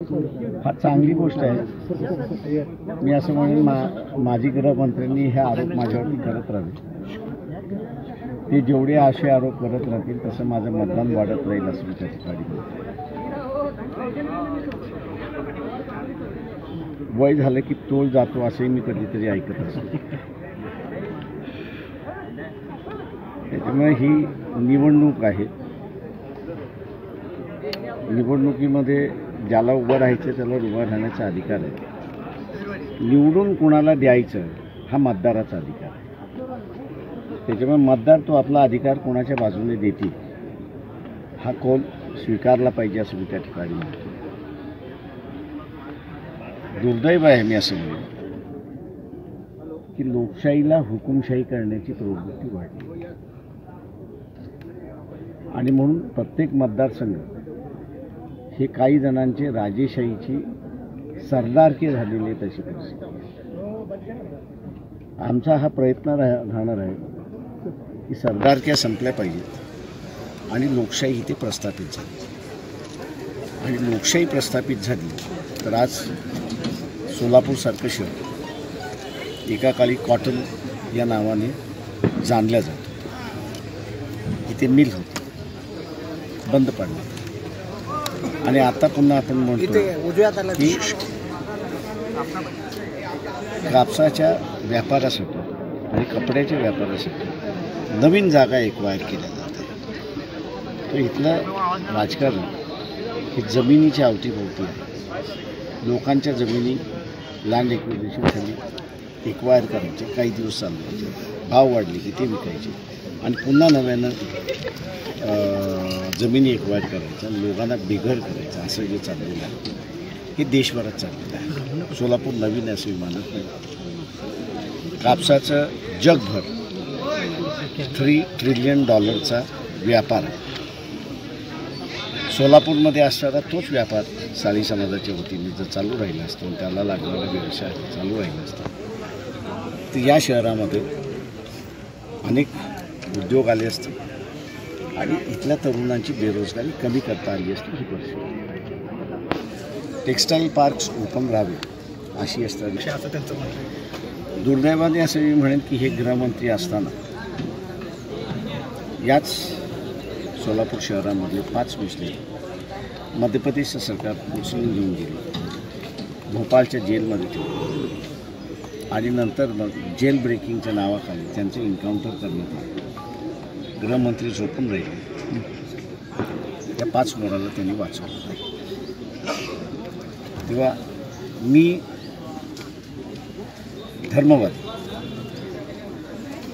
फार चांगली गोष्ट आहे. मी असं म्हणेन मा माजी गृहमंत्र्यांनी हे आरोप माझ्यावरती करत राहावे ते जेवढे असे आरोप करत राहतील तसं माझं मतदान वाढत राहील असं मी त्या ठिकाणी वय झालं की तोल जातो असंही मी कधीतरी ऐकत असतो. त्याच्यामुळे ही निवडणूक आहे. निवडणुकीमध्ये ज्याला उभं राहायचं त्याला उभं राहण्याचा अधिकार आहे. निवडून कुणाला द्यायचं हा मतदाराचा अधिकार आहे. त्याच्यामुळे मतदार तो आपला अधिकार कोणाच्या बाजूने देतील हा कौल स्वीकारला पाहिजे असं मी त्या ठिकाणी म्हणतो. दुर्दैव आहे मी असं म्हणतो की लोकशाहीला हुकुमशाही करण्याची प्रवृत्ती वाढली. आणि म्हणून प्रत्येक मतदारसंघ हे काही जणांचे राजेशाहीची सरदारकी झालेली आहे तशी परिस्थिती. आमचा हा प्रयत्न राह राहणार आहे की सरदारक्या संपल्या पाहिजेत आणि लोकशाही इथे प्रस्थापित झाली. आणि लोकशाही प्रस्थापित झाली तर आज सोलापूरसारखं शहर एका काळी कॉटन या नावाने जाणल्या जातं. इथे मिल होती. बंद पडलं. आणि आता पुन्हा आपण म्हणतो की कापसाच्या व्यापारासाठी आणि कपड्याच्या व्यापारासाठी नवीन जागा एक्वायर केल्या जात आहे तर इथलं राजकारण हे जमिनीच्या अवतीभोवती आहे. लोकांच्या जमिनी लँड एक्विजिशन झाली एक्वायर करायचे काही दिवस चालवायचे. भाव वाढले की ते विकायचे. आणि पुन्हा नव्यानं जमिनी एक्वायर करायच्या आणि लोकांना बिघड करायचं असं जे चाललेलं आहे. हे देशभरात चाललेलं आहे. सोलापूर नवीन असं मानत नाही. कापसाचं जगभर थ्री ट्रिलियन डॉलरचा व्यापार आहे. सोलापूरमध्ये असणारा तोच व्यापार साळी समाजाच्या वतीने जर चालू राहिला असतो आणि त्याला लागणारा व्यवसाय चालू राहिला असतो. तर या शहरामध्ये अनेक उद्योग आले असते आणि इथल्या तरुणांची बेरोजगारी कमी करता आली असती ही परिस्थिती. टेक्स्टाईल पार्क्स ओपन राहावे अशी असतात दुर्दैवाने असं मी म्हणेन की हे गृहमंत्री असताना याच सोलापूर शहरामध्ये पाच मुस्लिम मध्य प्रदेशचं सरकार उचलून घेऊन गेले. भोपाळच्या जेलमध्ये ठेवले. आणि नंतर मग जेल ब्रेकिंगच्या नावाखाली त्यांचं एन्काउंटर करण्यात आलं. गृहमंत्री झोपून राहिले. त्या पाच मोराला त्यांनी वाचवलं. तेव्हा मी धर्मवादी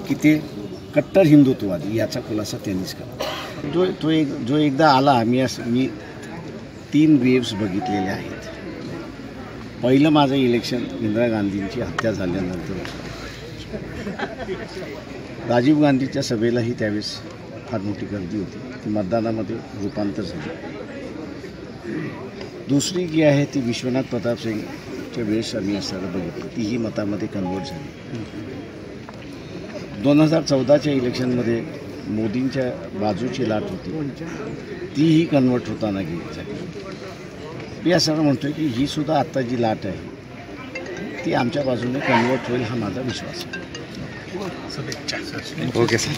की ते कट्टर हिंदुत्ववादी याचा खुलासा त्यांनीच केला. जो तो एक जो एकदा आला मी असं मी तीन वेव्स बघितलेले आहेत. पहिलं माझं इलेक्शन इंदिरा गांधींची हत्या झाल्यानंतर. राजीव गांधीच्या सभेलाही त्यावेळेस फार मोठी गर्दी होती. ती मतदानामध्ये रूपांतर झाली. दुसरी जी आहे ती विश्वनाथ प्रताप सिंगच्या वेळेस आम्ही असताना बघितली. तीही मतामध्ये कन्वर्ट झाली. दोन हजार चौदाच्या इलेक्शनमध्ये मोदींच्या बाजूची लाट होती. तीही कन्वर्ट होताना गेली झाली. मी असं म्हणतोय की ही सुद्धा आत्ता जी लाट आहे ती आमच्या बाजूने कन्वर्ट होईल हा माझा विश्वास आहे. शुभेच्छा. Okay sir.